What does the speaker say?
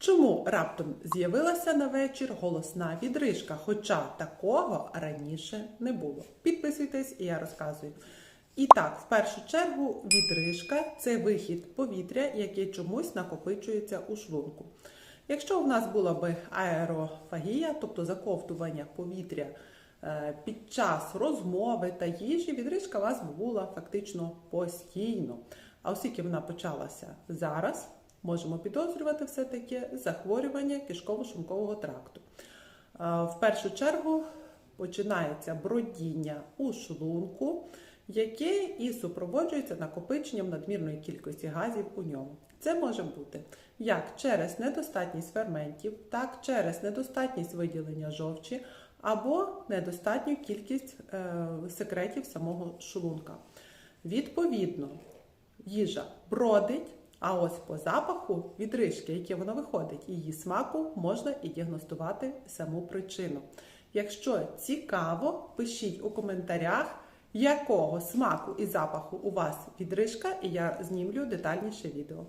Чому раптом з'явилася на вечір голосна відрижка, хоча такого раніше не було? Підписуйтесь, і я розказую. І так, в першу чергу, відрижка це вихід повітря, який чомусь накопичується у шлунку. Якщо в нас була би аерофагія, тобто заковтування повітря е, під час розмови та їжі, відрижка у вас була фактично постійно. А оскільки вона почалася зараз, можемо підозрювати все-таки захворювання кишково-шлункового тракту. В першу чергу починається бродіння у шлунку, яке і супроводжується накопиченням надмірної кількості газів у ньому. Це може бути як через недостатність ферментів, так через недостатність виділення жовчі або недостатню кількість е, секретів самого шлунка. Відповідно, їжа бродить, а ось по запаху відрижки, яке воно виходить, її смаку можна і діагностувати саму причину. Якщо цікаво, пишіть у коментарях, якого смаку і запаху у вас відрижка, і я знімлю детальніше відео.